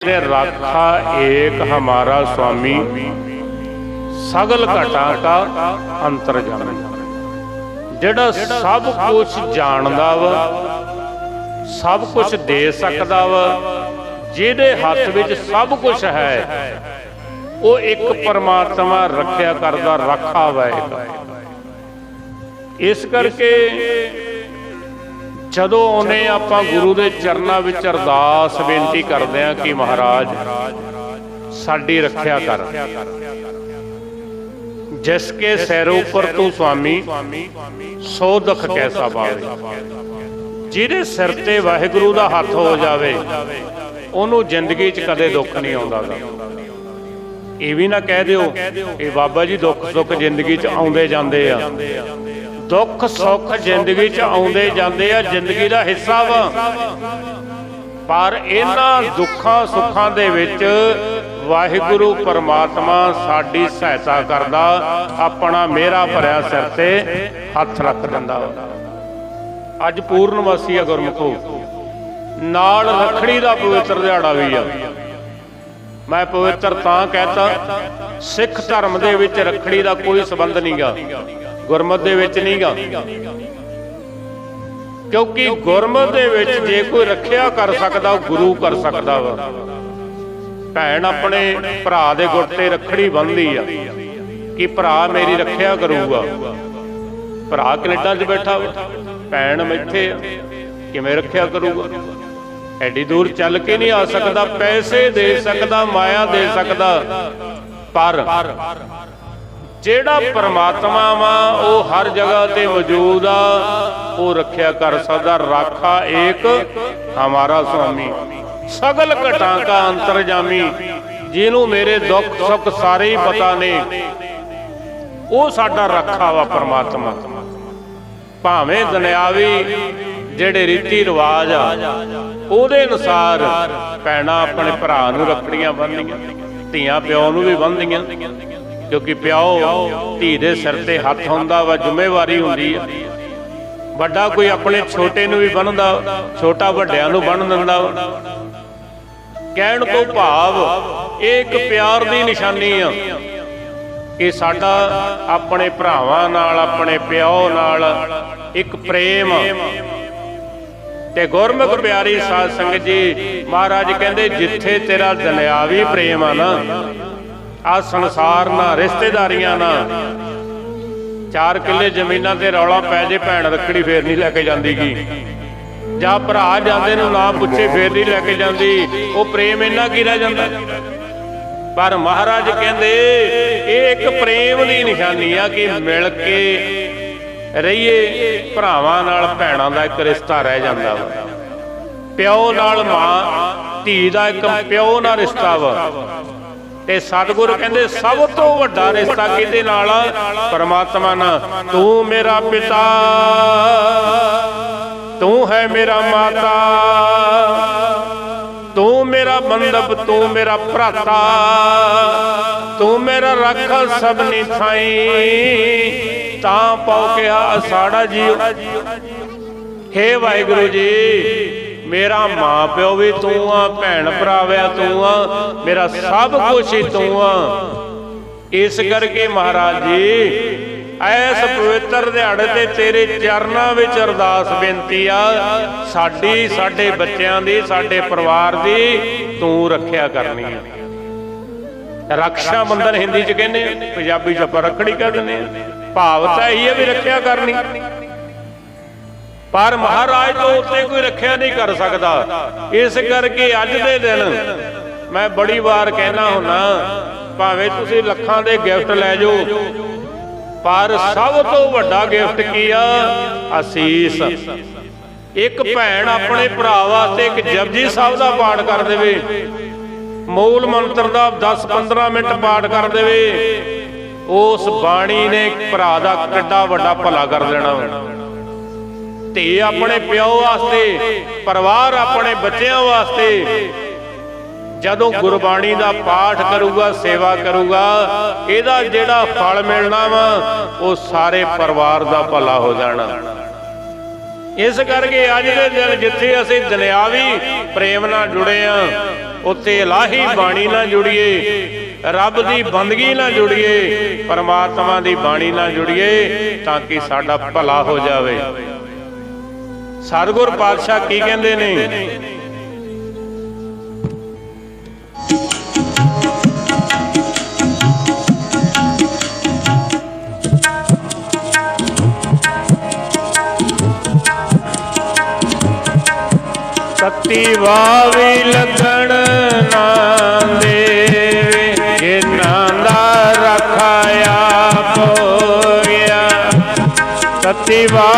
ਤੇ ਰਾਖਾ ਏਕ ਹਮਾਰਾ ਸੁਆਮੀ ਸਗਲ ਘਟਾ ਕਾ ਅੰਤਰਜਾਮੀ ਜਿਹੜਾ ਸਭ ਕੁਝ ਜਾਣਦਾ ਵਾ, ਸਭ ਕੁਝ ਦੇ ਸਕਦਾ ਵਾ, ਜਿਹਦੇ ਹੱਥ ਵਿੱਚ ਸਭ ਕੁਝ ਹੈ, ਉਹ ਇੱਕ ਪਰਮਾਤਮਾ ਰੱਖਿਆ ਕਰਦਾ, ਰੱਖਾ ਵਾ ਇਸ ਕਰਕੇ ਜਦੋਂ ਉਹਨੇ ਆਪਾਂ ਗੁਰੂ ਦੇ ਚਰਨਾਂ ਵਿੱਚ ਅਰਦਾਸ ਬੇਨਤੀ ਕਰਦੇ ਆ ਕਿ ਮਹਾਰਾਜ, ਸਾਡੀ ਰੱਖਿਆ ਕਰ। ਜਿਸ ਕੇ ਸਿਰ ਉੱਪਰ ਤੂੰ ਸੁਆਮੀ ਸੋ ਦੁੱਖ ਕੈਸਾ ਪਾਵੇ। ਜਿਹਦੇ ਸਿਰ ਤੇ ਵਾਹਿਗੁਰੂ ਦਾ ਹੱਥ ਹੋ ਜਾਵੇ, ਉਹਨੂੰ ਜ਼ਿੰਦਗੀ 'ਚ ਕਦੇ ਦੁੱਖ ਨਹੀਂ ਆਉਂਦਾ ਇਹ ਵੀ ਨਾ ਕਹਿ ਦਿਓ, ਇਹ ਬਾਬਾ ਜੀ ਦੁੱਖ ਸੁੱਖ ਜ਼ਿੰਦਗੀ 'ਚ ਆਉਂਦੇ ਜਾਂਦੇ ਆ। ਦੁੱਖ, ਸੁੱਖ ਜ਼ਿੰਦਗੀ 'ਚ ਆਉਂਦੇ ਜਾਂਦੇ ਆ, ਜ਼ਿੰਦਗੀ ਦਾ ਹਿੱਸਾ ਵਾ। ਪਰ ਇਹਨਾਂ ਦੁੱਖਾਂ, ਸੁੱਖਾਂ ਦੇ ਵਿੱਚ ਵਾਹਿਗੁਰੂ ਪਰਮਾਤਮਾ ਸਾਡੀ ਸਹਾਇਤਾ ਕਰਦਾ, ਆਪਣਾ ਮੇਰਾ ਭਰਿਆ ਸਿਰ ਤੇ ਹੱਥ ਰੱਖ ਦਿੰਦਾ ਵਾ। ਅੱਜ ਪੂਰਨਮਾਸੀ ਆ ਗੁਰਮੁਖੋ। ਨਾਲ ਰਖੜੀ ਦਾ ਪਵਿੱਤਰ ਦਿਹਾੜਾ ਵੀ ਆ। ਮੈਂ ਪਵਿੱਤਰ ਤਾਂ ਕਹਤਾ, ਸਿੱਖ ਧਰਮ ਦੇ ਵਿੱਚ ਰਖੜੀ ਦਾ ਕੋਈ ਸਬੰਧ ਨਹੀਂਗਾ ਗੁਰਮਤ ਦੇ ਵਿੱਚ ਨਹੀਂਗਾ। ਕਿਉਂਕਿ ਗੁਰਮਤ ਦੇ ਵਿੱਚ ਜੇ ਕੋਈ ਰੱਖਿਆ ਕਰ ਸਕਦਾ, ਉਹ ਗੁਰੂ ਕਰ ਸਕਦਾ ਵਾ। ਭੈਣ ਆਪਣੇ ਭਰਾ ਦੇ ਗੁੱਟ ਤੇ ਰੱਖੜੀ ਬੰਨ੍ਹਦੀ ਆ ਕਿ ਭਰਾ ਮੇਰੀ ਰੱਖਿਆ ਕਰੂਗਾ। ਭਰਾ ਕੈਨੇਡਾ 'ਚ ਬੈਠਾ ਵਾ। ਭੈਣ ਇੱਥੇ ਆ। ਕਿਵੇਂ ਰੱਖਿਆ ਕਰੂਗਾ? ਐਡੀ ਦੂਰ ਚੱਲ ਕੇ ਨਹੀਂ ਆ ਸਕਦਾ, ਪੈਸੇ ਦੇ ਸਕਦਾ, ਮਾਇਆ ਦੇ ਸਕਦਾ। ਪਰ ਜਿਹੜਾ ਪਰਮਾਤਮਾ ਵਾ, ਉਹ ਹਰ ਜਗ੍ਹਾ ਤੇ ਮੌਜੂਦ ਆ। ਉਹ ਰੱਖਿਆ ਕਰ ਸਕਦਾ, ਰਾਖਾ ਏਕ ਹਮਾਰਾ ਸੁਆਮੀ। ਸਗਲ ਘਟਾਂ ਕਾ ਅੰਤਰਜਾਮੀ, ਜਿਹਨੂੰ ਮੇਰੇ ਦੁੱਖ ਸੁੱਖ ਸਾਰੇ ਹੀ ਪਤਾ ਨੇ। ਉਹ ਸਾਡਾ ਰੱਖਾ ਵਾ ਪਰਮਾਤਮਾ। ਭਾਵੇਂ ਦੁਨਿਆਵੀ ਜਿਹੜੇ ਰੀਤੀ ਰਿਵਾਜ ਆ, ਉਹਦੇ ਅਨੁਸਾਰ ਭੈਣਾਂ ਆਪਣੇ ਭਰਾ ਨੂੰ ਰੱਖੜੀਆਂ ਬੰਨ੍ਹਦੀਆਂ ਧੀਆਂ ਪਿਓ ਨੂੰ ਵੀ ਬੰਨ੍ਹਦੀਆਂ ਕਿਉਂਕਿ ਪਿਓ ਧੀ ਦੇ ਸਿਰ ਤੇ ਹੱਥ ਹੁੰਦਾ ਵਾ, ਜ਼ਿੰਮੇਵਾਰੀ ਹੁੰਦੀ ਆ। ਵੱਡਾ ਕੋਈ ਆਪਣੇ ਛੋਟੇ ਨੂੰ ਵੀ ਬੰਨਦਾ, ਛੋਟਾ ਵੱਡਿਆਂ ਨੂੰ ਬੰਨ ਦਿੰਦਾ ਕਹਿਣ ਤੋਂ ਭਾਵ, ਇਹ ਇੱਕ ਪਿਆਰ ਦੀ ਨਿਸ਼ਾਨੀ ਆ ਕਿ ਸਾਡਾ ਆਪਣੇ ਭਰਾਵਾਂ ਨਾਲ, ਆਪਣੇ ਪਿਓ ਨਾਲ ਇੱਕ ਪ੍ਰੇਮ ਤੇ ਗੁਰਮੁਖ ਪਿਆਰੀ ਸਾਧ ਸੰਗਤ ਜੀ, ਮਹਾਰਾਜ ਕਹਿੰਦੇ, ਜਿੱਥੇ ਤੇਰਾ ਦੁਨਿਆਵੀ ਪ੍ਰੇਮ ਆ ਨਾ ਆ ਸੰਸਾਰ ਨਾਲ ਰਿਸ਼ਤੇਦਾਰੀਆਂ ਨਾ। ਚਾਰ ਕਿੱਲੇ ਜ਼ਮੀਨਾਂ ਤੇ ਰੌਲਾ ਪੈ ਜੇ ਭੈਣ ਰੱਖੜੀ ਫੇਰ ਨਹੀਂ ਲੈ ਕੇ ਜਾਂਦੀਗੀ ਜਾਂ ਭਰਾ ਜਾਂਦੇ ਨੂੰ ਨਾ ਪੁੱਛੇ ਫੇਰ ਨਹੀਂ ਲੈ ਕੇ ਜਾਂਦੀ। ਉਹ ਪ੍ਰੇਮ ਇੰਨਾ ਕੀ ਰਹਿ ਜਾਂਦਾ? ਪਰ ਮਹਾਰਾਜ ਕਹਿੰਦੇ, ਇਹ ਇੱਕ ਪ੍ਰੇਮ ਦੀ ਨਿਸ਼ਾਨੀ ਆ ਕਿ ਮਿਲ ਕੇ ਰਹੀਏ, ਭਰਾਵਾਂ ਨਾਲ ਭੈਣਾਂ ਦਾ ਇੱਕ ਰਿਸ਼ਤਾ ਰਹਿ ਜਾਂਦਾ ਵਾ। ਪਿਓ ਨਾਲ ਮਾਂ, ਧੀ ਦਾ ਇੱਕ ਪਿਓ ਨਾਲ ਰਿਸ਼ਤਾ ਵਾ। ਤੇ ਸਤਿਗੁਰ ਕਹਿੰਦੇ, ਸਭ ਤੋਂ ਵੱਡਾ ਰਿਸ਼ਤਾ ਕਿਹਦੇ ਨਾਲ ਪਰਮਾਤਮਾ ਨਾਲ। ਤੂੰ ਮੇਰਾ ਪਿਤਾ, ਤੂੰ ਹੈ ਮੇਰਾ ਮਾਤਾ, ਤੂੰ ਮੇਰਾ ਬੰਦਬ ਤੂੰ ਮੇਰਾ ਭਰਾਤਾ, ਤੂੰ ਮੇਰਾ ਰੱਖਾ ਸਭਨੀ ਥਾਈ। ਤਾਂ ਪਾਉ ਕਿਹਾ ਅਸਾੜਾ ਜੀਉ ਹੇ ਵਾਹਿਗੁਰੂ ਜੀ ਮੇਰਾ ਮਾਂ ਪਿਓ ਵੀ ਤੂੰ ਆ ਭੈਣ ਭਰਾਵਿਆ ਤੂੰ ਆ, ਮੇਰਾ ਸਭ ਕੁਝ ਹੀ ਤੂੰ ਆ। ਇਸ ਕਰਕੇ ਮਹਾਰਾਜ ਜੀ, ਐਸ ਪਵਿੱਤਰ ਦਿਹਾੜੇ ਤੇ ਤੇਰੇ ਚਰਨਾਂ ਵਿੱਚ ਅਰਦਾਸ ਬੇਨਤੀ ਆ, ਸਾਡੀ, ਸਾਡੇ ਬੱਚਿਆਂ ਦੀ, ਸਾਡੇ ਪਰਿਵਾਰ ਦੀ ਤੂੰ ਰੱਖਿਆ ਕਰਨੀ ਆ। ਰਕਸ਼ਾ ਬੰਧਨ ਹਿੰਦੀ ਚ ਕਹਿੰਦੇ ਪੰਜਾਬੀ ਚ ਆਪਾਂ ਰੱਖੜੀ ਕਹਿ ਦਿੰਦੇ ਆ। ਭਾਵ ਤਾਂ ਇਹੀ ਹੈ ਵੀ ਰੱਖਿਆ ਕਰਨੀ। ਪਰ ਮਹਾਰਾਜ ਤੋਂ ਉੱਤੇ ਕੋਈ ਰੱਖਿਆ ਨਹੀਂ ਕਰ ਸਕਦਾ। ਇਸ ਕਰਕੇ ਅੱਜ ਦੇ ਦਿਨ ਮੈਂ ਬੜੀ ਵਾਰ ਕਹਿਣਾ ਹੁੰਨਾ ਭਾਵੇਂ ਤੁਸੀਂ ਲੱਖਾਂ ਦੇ ਗਿਫਟ ਲੈ ਜਾਓ, ਪਰ ਸਭ ਤੋਂ ਵੱਡਾ ਗਿਫਟ ਕੀ ਆ? ਅਸੀਸ। ਇੱਕ ਭੈਣ ਆਪਣੇ ਭਰਾ ਵਾਸਤੇ ਇੱਕ ਜਪਜੀ ਸਾਹਿਬ ਦਾ ਪਾਠ ਕਰ ਦੇਵੇ। ਮੂਲ ਮੰਤਰ ਦਾ 10-15 ਮਿੰਟ ਪਾਠ ਕਰ ਦੇਵੇ। ਉਸ ਬਾਣੀ ਨੇ ਭਰਾ ਦਾ ਕਿੱਡਾ ਵੱਡਾ ਭਲਾ ਕਰ ਦੇਣਾ। ਧੀ ਆਪਣੇ ਪਿਓ ਵਾਸਤੇ ਪਰਿਵਾਰ ਆਪਣੇ ਬੱਚਿਆਂ ਵਾਸਤੇ। ਜਦੋਂ ਗੁਰਬਾਣੀ ਦਾ ਪਾਠ ਕਰੂਗਾ ਸੇਵਾ ਕਰੂਗਾ ਇਹਦਾ ਜਿਹੜਾ ਫਲ ਮਿਲਣਾ ਵਾ ਉਹ ਸਾਰੇ ਪਰਿਵਾਰ ਦਾ ਭਲਾ ਹੋ ਜਾਣਾ। ਇਸ ਕਰਕੇ ਅੱਜ ਦੇ ਦਿਨ ਜਿੱਥੇ ਅਸੀਂ ਦੁਨਿਆਵੀ ਪ੍ਰੇਮ ਨਾਲ ਜੁੜੇ ਆ ਉੱਥੇ ਇਲਾਹੀ ਬਾਣੀ ਨਾਲ ਜੁੜੀਏ ਰੱਬ ਦੀ ਬੰਦਗੀ ਨਾਲ ਜੁੜੀਏ ਪਰਮਾਤਮਾ ਦੀ ਬਾਣੀ ਨਾਲ ਜੁੜੀਏ ਤਾਂ ਕਿ ਸਾਡਾ ਭਲਾ ਹੋ ਜਾਵੇ। ਸਤਿਗੁਰ ਪਾਤਸ਼ਾਹ ਕੀ ਕਹਿੰਦੇ ਨੇ? ਸਤੀ ਵਾਵੀ ਲੱਗਣ ਨਾ ਦੇਵੇ, ਜਿਨ੍ਹਾਂ ਦਾ ਰਖਾਇਆ ਹੋਇਆ। ਸਤੀ ਵਾ